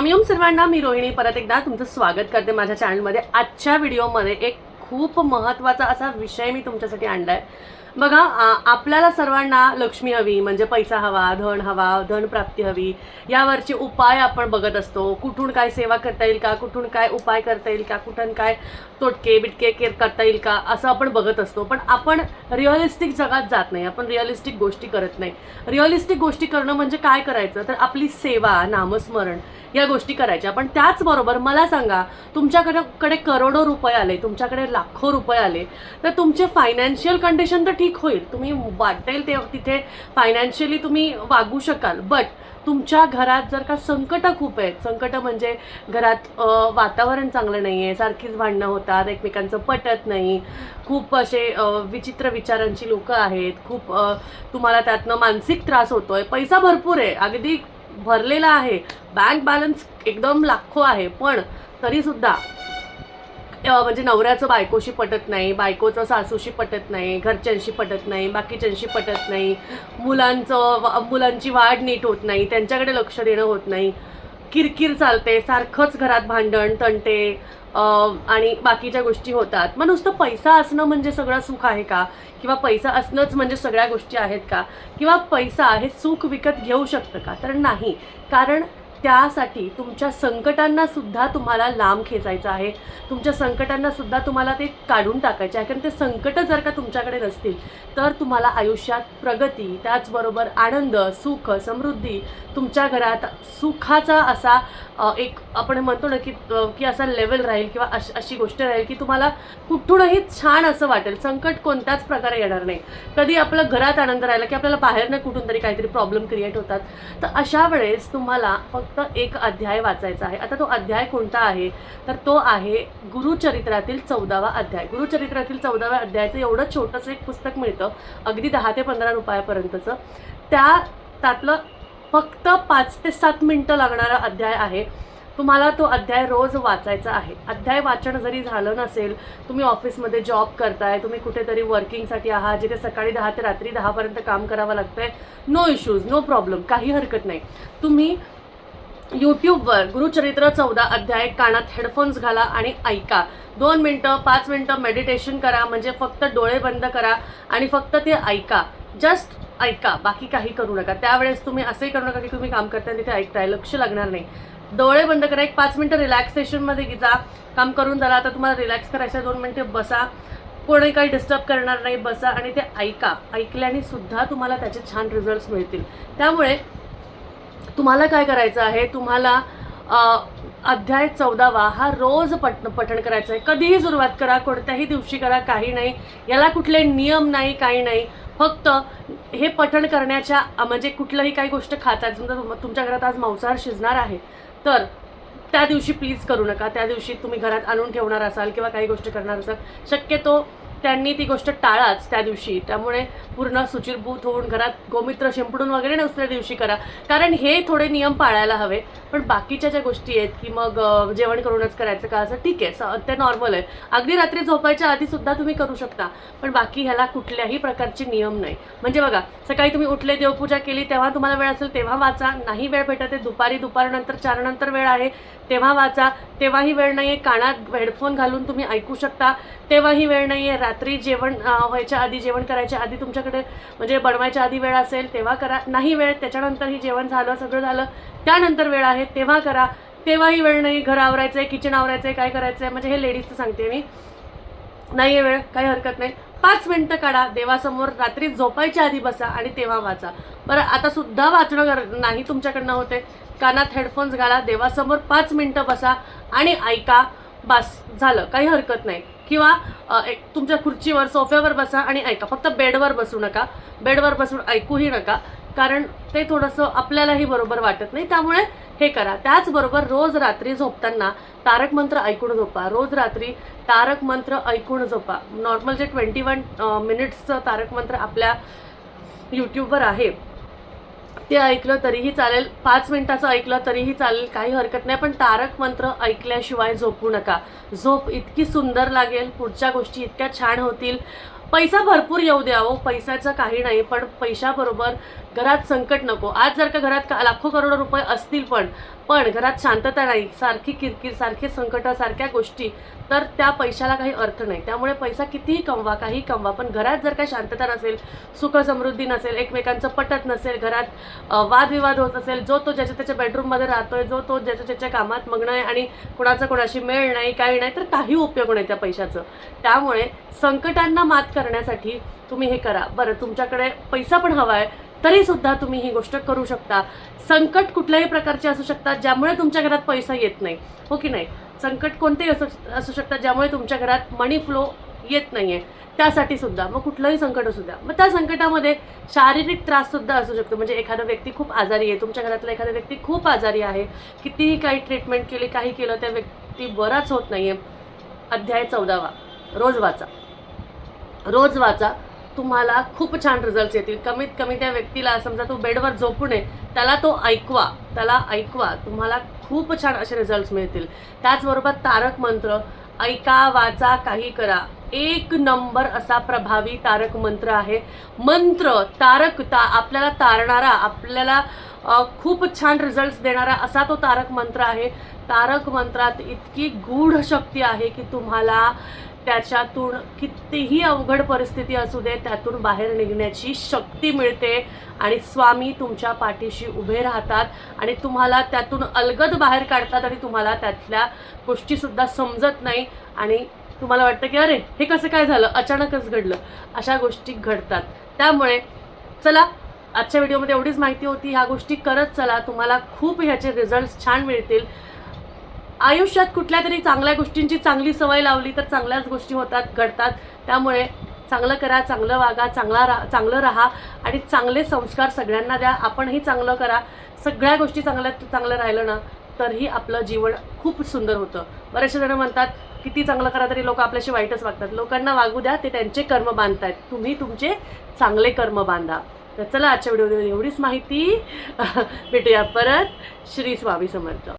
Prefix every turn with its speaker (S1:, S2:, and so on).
S1: स्वामीओम सर्वांना मी रोहिणी. परत एकदा तुमचं स्वागत करते माझ्या चॅनलमध्ये आजच्या व्हिडिओमध्ये एक खूप महत्त्वाचा असा विषय मी तुमच्यासाठी आणला आहे बघा आपल्याला सर्वांना लक्ष्मी हवी म्हणजे पैसा हवा धन हवा धन प्राप्ती हवी यावरचे उपाय आपण बघत असतो. कुठून काय सेवा करता येईल का? कुठून काय उपाय करता येईल का? कुठून काय तोटके बिटके केर करता येईल का? असं आपण बघत असतो. पण आपण रिअलिस्टिक जगात जात नाही. आपण रिअलिस्टिक गोष्टी करत नाही. रिअलिस्टिक गोष्टी करणं म्हणजे काय करायचं? तर आपली सेवा नामस्मरण या गोष्टी करायच्या. पण त्याचबरोबर मला सांगा तुमच्याकडे कडे करोडो रुपये आले तुमच्याकडे लाखो रुपये आले तर तुमचे फायनान्शियल कंडिशन तर ठीक होईल. तुम्ही वाटेल ते तिथे फायनान्शियली तुम्ही वागू शकाल. बट तुमच्या घरात जर का संकटं खूप आहेत संकटं म्हणजे घरात वातावरण चांगलं नाही आहे सारखीच भांडणं होतात एकमेकांचं पटत नाही. खूप असे विचित्र विचारांची लोकं आहेत. खूप तुम्हाला त्यातनं मानसिक त्रास होतो आहे पैसा भरपूर आहे. अगदी भरलेला आहे. बँक बॅलन्स एकदम लाखो आहे. पण तरीसुद्धा म्हणजे नवऱ्याचं बायकोशी पटत नाही बायकोचं सासूशी पटत नाही घरच्यांशी पटत नाही बाकीच्यांशी पटत नाही मुलांचं मुलांची वाढ नीट होत नाही त्यांच्याकडे लक्ष देणं होत नाही. किरकिर चालते सारखंच घरात भांडण तंटे आणि बाकीच्या गोष्टी होतात. मग नुसतं पैसा असणं म्हणजे सगळं सुख आहे का? किंवा पैसा असणंच म्हणजे सगळ्या गोष्टी आहेत का? किंवा पैसा हे सुख विकत घेऊ शकतं का? तर नाही. कारण त्यासाठी तुमच्या संकटांना सुद्धा तुम्हाला लांब खेचायचं आहे. तुमच्या संकटांना सुद्धा तुम्हाला ते काढून टाकायचे आहे. कारण ते संकट जर का तुमच्याकडे नसतील तर तुम्हाला आयुष्यात प्रगती त्याचबरोबर आनंद सुख समृद्धी तुमच्या घरात सुखाचा असा एक आपण म्हणतो ना की की असा लेवल राहील किंवा अश अशी गोष्ट राहील की तुम्हाला कुठूनही छान असं वाटेल. संकट कोणत्याच प्रकारे येणार नाही. कधी आपलं घरात आनंद राहिला की आपल्याला बाहेरनं कुठून तरी काहीतरी प्रॉब्लेम क्रिएट होतात. तर अशा वेळेस तुम्हाला फक्त फक्त एक अध्याय वाचायचा आहे. आता तो अध्याय कोणता आहे? तर तो आहे गुरुचरित्रातील चौदावा अध्याय. गुरुचरित्रातील चौदाव्या अध्यायाचं एवढं छोटंसं एक पुस्तक मिळतं अगदी दहा ते पंधरा रुपयापर्यंतचं. त्या त्यातलं फक्त पाच ते सात मिनटं लागणारा अध्याय आहे. तुम्हाला तो अध्याय रोज वाचायचा आहे. अध्याय वाचन जरी झालं नसेल तुम्ही ऑफिसमध्ये जॉब करताय तुम्ही कुठेतरी वर्किंगसाठी आहात जिथे सकाळी दहा ते रात्री दहापर्यंत काम करावं लागतंय नो इश्यूज नो प्रॉब्लेम काही हरकत नाही. तुम्ही यूट्यूबवर गुरुचरित्र चौदा अध्याय कानात हेडफोन्स घाला आणि ऐका. दोन मिनटं पाच मिनटं मेडिटेशन करा म्हणजे फक्त डोळे बंद करा आणि फक्त ते ऐका. जस्ट ऐका बाकी काही करू नका. त्यावेळेस तुम्ही असंही करू नका की तुम्ही काम करताय तिथे ऐकताय लक्ष लागणार नाही. डोळे बंद करा एक पाच मिनटं रिलॅक्सेशनमध्ये जा काम करून जरा आता तुम्हाला रिलॅक्स करायचं दोन मिनटे बसा. कोणी काही डिस्टर्ब करणार नाही बसा आणि ते ऐका. ऐकल्याने सुद्धा तुम्हाला त्याचे छान रिझल्ट्स मिळतील. त्यामुळे तुम्हाला काय करायचं आहे? तुम्हाला अध्याय चौदावा हा रोज पट पठण करायचं आहे कधीही सुरुवात करा कोणत्याही दिवशी करा काही नाही. याला कुठले नियम नाही काही नाही. फक्त हे पठण करण्याच्या म्हणजे कुठलंही काही गोष्ट खातात समजा तुमच्या घरात आज मांसाहार शिजणार आहे तर त्या दिवशी प्लीज करू नका. त्या दिवशी तुम्ही घरात आणून ठेवणार असाल किंवा काही गोष्ट करणार असाल शक्यतो त्यांनी ती गोष्ट टाळाच त्या दिवशी. त्यामुळे पूर्ण सुचिरभूत होऊन घरात गोमित्र शिंपडून वगैरे दुसऱ्या दिवशी करा. कारण हे थोडे नियम पाळायला हवे. पण बाकीच्या ज्या गोष्टी आहेत की मग जेवण करूनच करायचं का असं ठीक आहे. स- ते नॉर्मल आहे. अगदी रात्री झोपायच्या आधी सुद्धा तुम्ही करू शकता. पण बाकी ह्याला कुठल्याही प्रकारचे नियम नाही. म्हणजे बघा सकाळी तुम्ही उठले देवपूजा केली तेव्हा तुम्हाला वेळ असेल तेव्हा वाचा. नाही वेळ भेटत आहे दुपारी दुपारनंतर चारनंतर वेळ आहे तेव्हा वाचा. तेव्हाही वेळ नाही आहे कानात हेडफोन घालून तुम्ही ऐकू शकता. तेव्हाही वेळ नाही आहे रात्री जेवण व्हायच्या आधी जेवण करायच्या आधी तुमच्याकडे म्हणजे बनवायच्या आधी वेळ असेल तेव्हा करा. नाही वेळ त्याच्यानंतरही जेवण झालं सगळं झालं त्यानंतर वेळ आहे तेव्हा करा. तेव्हाही वेळ नाही घर आवरायचं आहे किचन आवरायचं आहे काय करायचं आहे म्हणजे हे लेडीजचं सांगते मी. नाही आहे वेळ काही हरकत नाही. पाच मिनटं काढा देवासमोर रात्री झोपायच्या आधी बसा आणि तेव्हा वाचा. बरं आता सुद्धा वाचणं गर नाही तुमच्याकडनं होते. कानात हेडफोन्स घाला देवासमोर पाच मिनटं बसा आणि ऐका. बस झालं. काही हरकत नाही. किंवा एक तुमच्या खुर्चीवर सोफ्यावर बसा आणि ऐका. फक्त बेडवर बसू नका. बेडवर बसून ऐकूही नका. कारण ते थोडंसं आपल्यालाही बरोबर वाटत नाही. त्यामुळे हे करा. त्याचबरोबर रोज रात्री झोपताना तारक मंत्र ऐकून झोपा. रोज रात्री तारक मंत्र ऐकून झोपा. नॉर्मल जे ट्वेंटी वन मिनिट्सचं तारक मंत्र आपल्या यूट्यूबवर आहे ते ऐकलं तरीही चालेल. पाच मिनिटाचं ऐकलं तरीही चालेल. काही हरकत नाही. पण तारक मंत्र ऐकल्याशिवाय झोपू नका. झोप इतकी सुंदर लागेल. पुढच्या गोष्टी इतक्या छान होतील. पैसा भरपूर येऊ द्यावं हो. पैशाचं काही नाही. पण पैशाबरोबर घरात संकट नको. आज जर का घरात का- लाखो करोडो रुपये असतील पण पण घरात शांतता नाही सारखी किरकिर सारखे संकट सारख्या गोष्टी तर त्या पैशाला काही अर्थ नाही. त्यामुळे पैसा कितीही कमवा काही कमवा पण घरात जर काही शांतता नसेल सुख समृद्धी नसेल एकमेकांचं पटत नसेल घरात वादविवाद होत असेल जो तो ज्याच्या त्याच्या बेडरूममध्ये राहतोय जो तो ज्याच्या त्याच्या कामात मग्न आहे आणि कुणाचा कोणाशी मेळ नाही काही नाही तर काही उपयोग नाही त्या पैशाचं. त्यामुळे संकटांना मात करण्यासाठी तुम्ही हे करा. बरं तुमच्याकडे पैसा पण हवा आहे तरी सुद्धा तुम्ही ही गोष्ट करू शकता. संकट कुठल्याही प्रकारचे असू शकतात ज्यामुळे तुमच्या घरात पैसा येत नाही. हो की नाही? संकट कोणतेही असू असू शकतात ज्यामुळे तुमच्या घरात मनी फ्लो येत नाही आहे त्यासाठी सुद्धा मग कुठलंही संकट असू द्या. मग त्या संकटामध्ये शारीरिक त्रास सुद्धा असू शकतो. म्हणजे एखादा व्यक्ती खूप आजारी आहे तुमच्या घरातला एखादा व्यक्ती खूप आजारी आहे कितीही काही ट्रीटमेंट केली काही केलं त्या व्यक्ती बराच होत नाही आहे अध्याय चौदावा. रोज वाचा. रोज वाचा. तुम्हाला खूप छान रिझल्ट येतील. कमीत कमी त्या व्यक्तीला समजा तो बेडवर झोपू नये त्याला तो ऐकवा. त्याला ऐकवा. तुम्हाला खूप छान असे रिझल्ट मिळतील. त्याचबरोबर तारक मंत्र ऐका वाचा काही करा. एक नंबर असा प्रभावी तारक मंत्र आहे. मंत्र तारक ता आपल्याला तारणारा आपल्याला खूप छान रिझल्ट देणारा असा तो तारक मंत्र आहे. तारक मंत्रात इतकी गूढ शक्ती आहे की तुम्हाला त्याच्यातून कितीही अवघड परिस्थिती असू दे त्यातून बाहेर निघण्याची शक्ती मिळते आणि स्वामी तुमच्या पाठीशी उभे राहतात आणि तुम्हाला त्यातून अलगद बाहेर काढतात आणि तुम्हाला त्यातल्या गोष्टीसुद्धा समजत नाही आणि तुम्हाला वाटतं की अरे हे कसं काय झालं? अचानकच घडलं. अशा गोष्टी घडतात. त्यामुळे चला आजच्या व्हिडिओमध्ये एवढीच माहिती होती. ह्या गोष्टी करत चला. तुम्हाला खूप ह्याचे रिझल्ट छान मिळतील. आयुष्यात कुठल्या तरी चांगल्या गोष्टींची चांगली सवय लावली तर चांगल्याच गोष्टी होतात घडतात. त्यामुळे चांगलं करा चांगलं वागा चांगला रा चांगलं राहा आणि चांगले संस्कार सगळ्यांना द्या. आपणही चांगलं करा. सगळ्या गोष्टी चांगल्या चांगलं राहिलं ना तरही आपलं जीवन खूप सुंदर होतं. बरेचसे जण म्हणतात किती चांगलं करा तरी लोक आपल्याशी वाईटच वागतात. लोकांना वागू द्या ते त्यांचे कर्म बांधतायत. तुम्ही तुमचे चांगले कर्म बांधा. तर चला आजच्या व्हिडिओमध्ये एवढीच माहिती. भेटूया परत. श्री स्वामी समर्थ.